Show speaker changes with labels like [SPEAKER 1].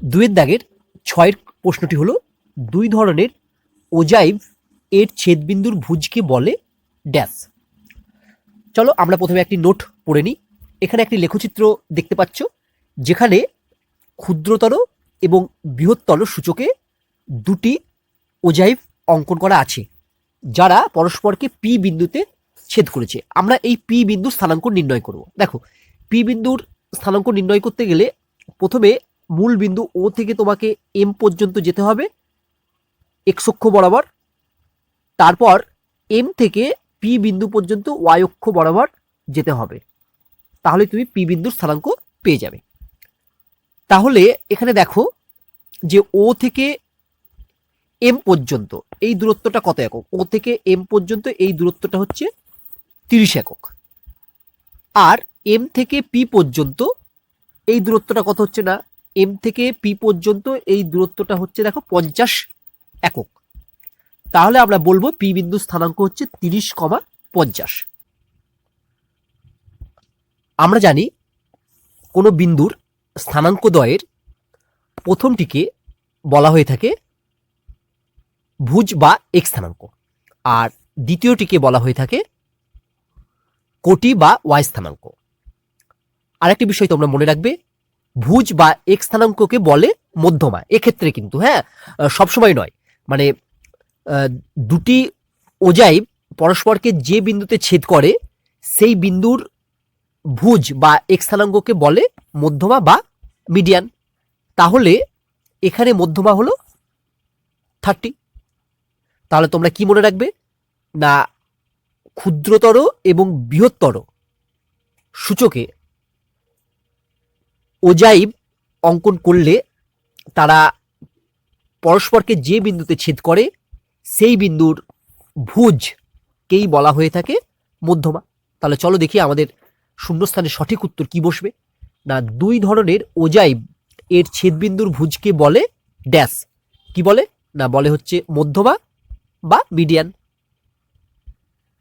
[SPEAKER 1] দুয়ের দাগের ছয়ের প্রশ্নটি হলো, দুই ধরনের ওজাইভ এর ছেদবিন্দুর ভুজকে বলে ড্যাশ। চলো আমরা প্রথমে একটি নোট পড়ে নিই। এখানে একটি লেখচিত্র দেখতে পাচ্ছ, যেখানে ক্ষুদ্রতর এবং বৃহত্তর সূচকে দুটি ওজাইভ অঙ্কন করা আছে, যারা পরস্পরকে পি বিন্দুতে ছেদ করেছে। আমরা এই পি বিন্দুর স্থানাঙ্ক নির্ণয় করব। দেখো পি বিন্দুর স্থানাঙ্ক নির্ণয় করতে গেলে প্রথমে মূল বিন্দু ও থেকে তোমাকে এম পর্যন্ত যেতে হবে এক্স অক্ষ বরাবর। তারপর এম থেকে পি বিন্দু পর্যন্ত ওয়াই অক্ষ বরাবর যেতে হবে। তাহলে তুমি পি বিন্দুর স্থানাঙ্ক পেয়ে যাবে। তাহলে এখানে দেখো যে ও থেকে এম পর্যন্ত এই দূরত্বটা কত একক? ও থেকে এম পর্যন্ত এই দূরত্বটা হচ্ছে তিরিশ একক। আর এম থেকে পি পর্যন্ত এই দূরত্বটা কত হচ্ছে না? এম থেকে পি পর্যন্ত এই দূরত্বটা হচ্ছে দেখো পঞ্চাশ একক। তাহলে আমরা বলব পি বিন্দু স্থানাঙ্ক হচ্ছে তিরিশ কমা পঞ্চাশ। আমরা জানি কোনো বিন্দুর স্থানাঙ্ক দ্বয়ের প্রথমটিকে বলা হয়ে থাকে ভুজ বা এক স্থানাঙ্ক, আর দ্বিতীয়টিকে বলা হয়ে থাকে কোটি বা ওয়াই স্থানাঙ্ক। আরেকটি বিষয় তোমরা মনে রাখবে ভুজ বা এক স্থানাঙ্ককে বলে মধ্যমা। এক্ষেত্রে কিন্তু হ্যাঁ সবসময় নয়। মানে দুটি ওজাই পরস্পরকে যে বিন্দুতে ছেদ করে, সেই বিন্দুর ভুজ বা এক স্থানাঙ্ককে বলে মধ্যমা বা মিডিয়ান। তাহলে এখানে মধ্যমা হলো থার্টি। তাহলে তোমরা কি মনে রাখবে? না, ক্ষুদ্রতর এবং বৃহত্তর সূচকে ওজাইব অঙ্কন করলে তারা পরস্পরকে যে বিন্দুতে ছেদ করে, সেই বিন্দুর ভুজকেই বলা হয়ে থাকে মধ্যমা। তাহলে চলো দেখি আমাদের শূন্যস্থানে সঠিক উত্তর কি বসবে। না, দুই ধরনের ওজাইব এর ছেদবিন্দুর ভুজকে বলে ড্যাশ। কি বলে? না, বলে হচ্ছে মধ্যমা বা মিডিয়ান।